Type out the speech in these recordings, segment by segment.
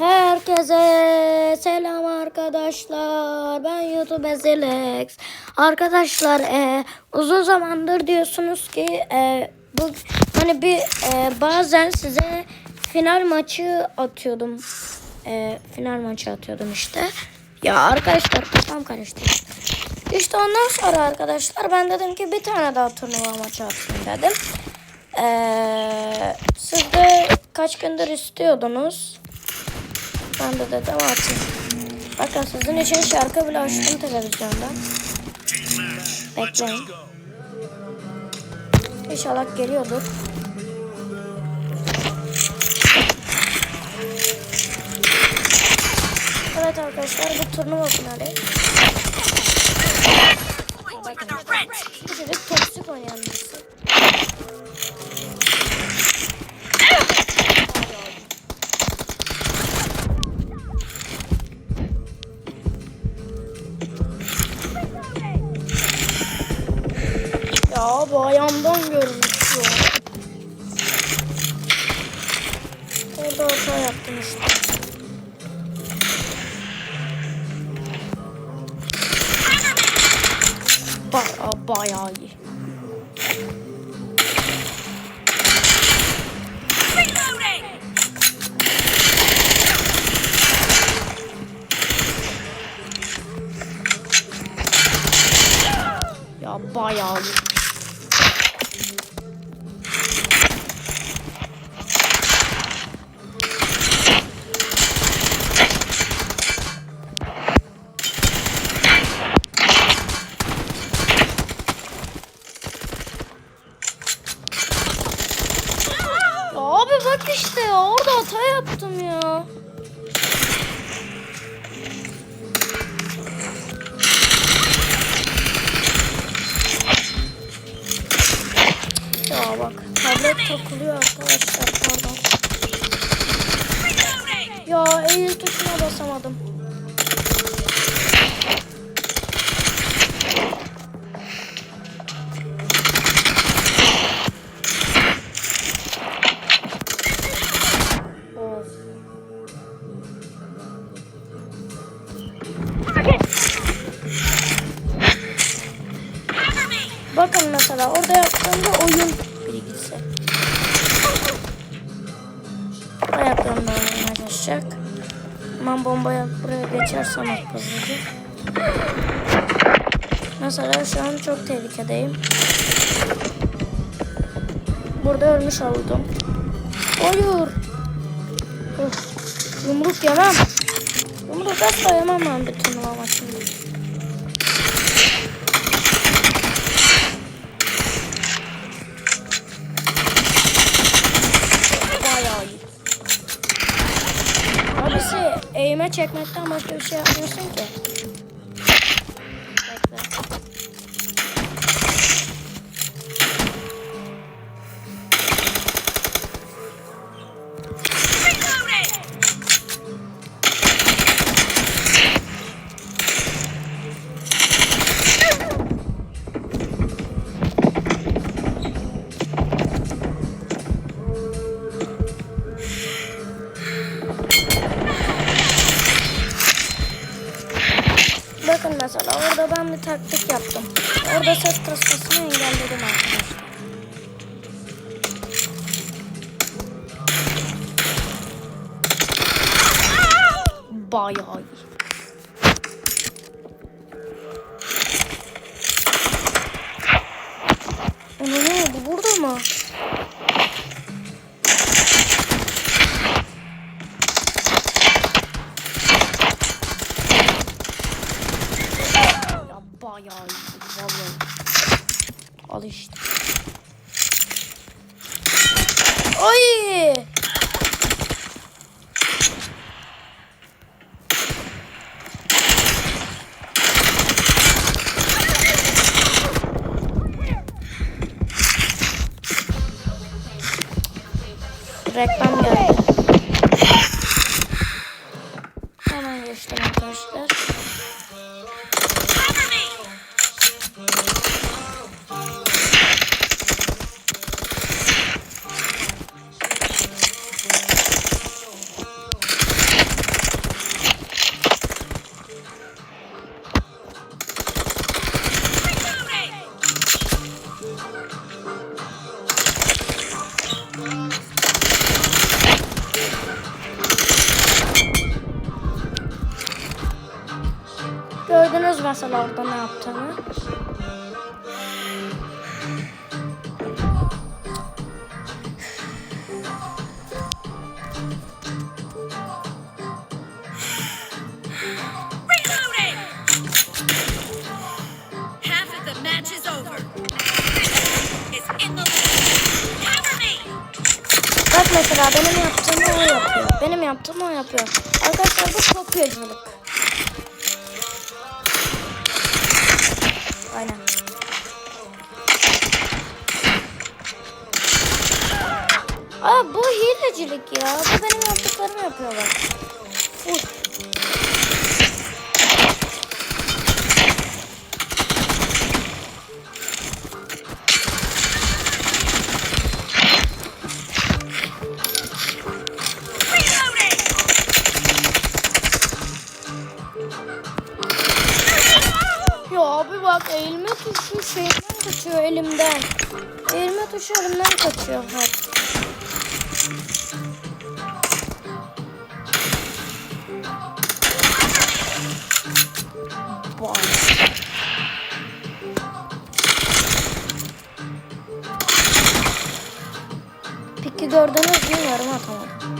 Herkese selam arkadaşlar. Ben YouTube Ezilex. Arkadaşlar e, uzun zamandır diyorsunuz ki e, bu hani bir e, bazen size final maçı atıyordum. E, final maçı atıyordum işte. Ya arkadaşlar kafam karıştı. İşte ondan sonra arkadaşlar ben dedim ki bir tane daha turnuva maçı atayım dedim. Ee, siz de kaç gündür istiyordunuz. Ben de dedim atayım. Bakın sizin için şarkı bile açtım televizyonda. Bekleyin. İnşallah geliyordur. Evet arkadaşlar bu turnuva finali. Bu ayağımdan görmüş ya. Orada hata yaptım işte. Baya bayağı iyi. Bak tablet takılıyor arkadaşlar pardon. Ya eğil tuşuna basamadım. Hemen bombaya buraya geçersem hızlıca. Mesela şu an çok tehlikedeyim. Burada ölmüş oldum. Hayır. Uf, Yumruk yemem. Yumruk asla yemem ben turnuva maçında. Bayağı iyi. Eğime çekmekten başka bir şey yapmıyorsun ki. Taktik yaptım. Orada ses kasmasını engelledim arkadaşlar. Bayağı iyi. Bayağı iyi vallahi. Al işte. Ay! Reklam geldi. Gördünüz mesela orada ne yaptığını. Bak mesela benim yaptığımı o yapıyor. Benim yaptığımı o yapıyor. Arkadaşlar bu kopyacılık. Aynen. Hilecilik ya. Bu benim yaptıklarımı yapıyor bak. Uf. Reloading! Ya abi tuşu şeyden kaçıyor elimden. Eğilme tuşu elimden kaçıyor hep. Peki gördünüz mü yarım atamadım.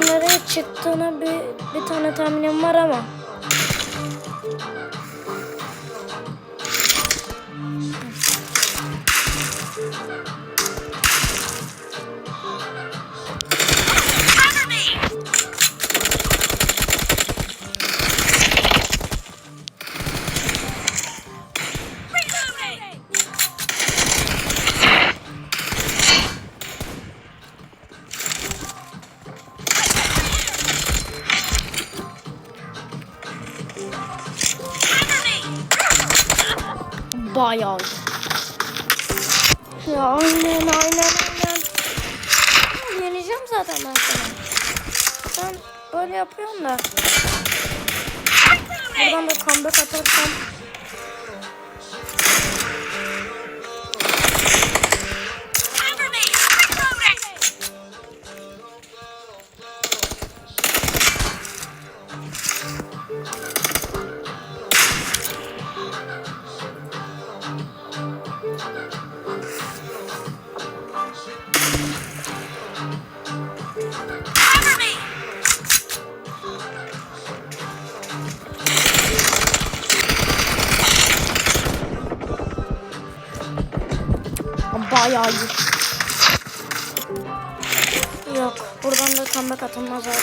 Nereye çıktığına bir, bir tane tahminim var ama. Bayağı. Ya aynen aynen aynen. Yeneceğim zaten ben seni. Sen böyle yapıyorsun da. Buradan da comeback atarsam. Bayağı iyi. Yok. Buradan da comeback atılmaz abi.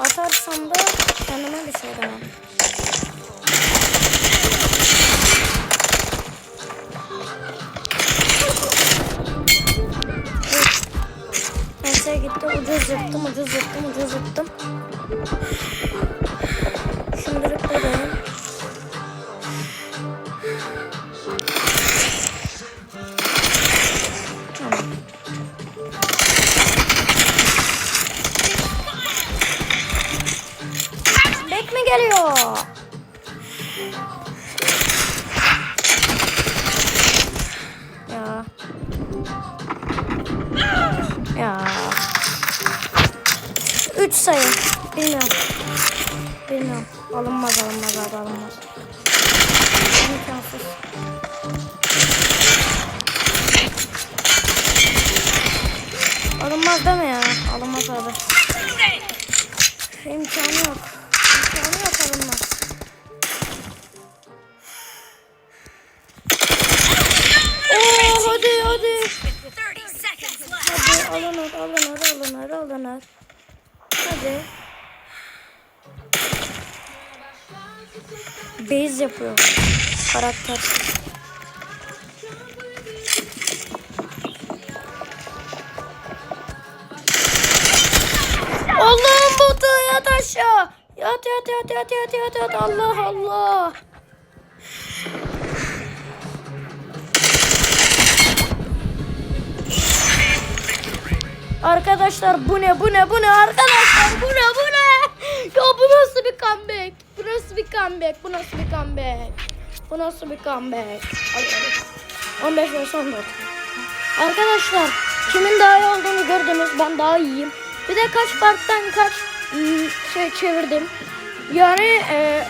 Atarsam da kendime bir şey demem. Gitti ucuz yırttım ucuz yırttım sayı. Bilmiyorum. Bilmiyorum. Alınmaz alınmaz abi alınmaz. İmkansız. Alınmaz deme ya. Alınmaz abi. İmkanı yok. İmkanı yok alınmaz. Oo, hadi hadi. 30 seconds left. Hadi alınır alınır alınır alınır. Hadi. Base yapıyor. karakter. Allah'ım botu yat aşağı. Yat yat yat yat yat yat yat Allah Allah. Arkadaşlar bu ne bu ne bu ne arkadaşlar bu ne bu ne? Ya bu nasıl bir comeback? Bu nasıl bir comeback? Bu nasıl bir comeback? Bu nasıl bir comeback? Hadi hadi. 15 ve 14. Arkadaşlar kimin daha iyi olduğunu gördünüz. Ben daha iyiyim. Bir de kaç farktan kaç ım, şey çevirdim. Yani e,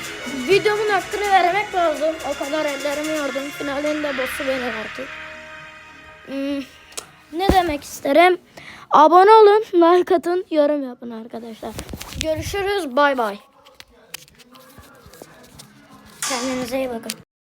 videomun hakkını vermek lazım. O kadar ellerimi yordum. Finalinde boss'u benim artık. Hmm, ne demek isterim? Abone olun, like atın, yorum yapın arkadaşlar. Görüşürüz. Bay bay. Kendinize iyi bakın.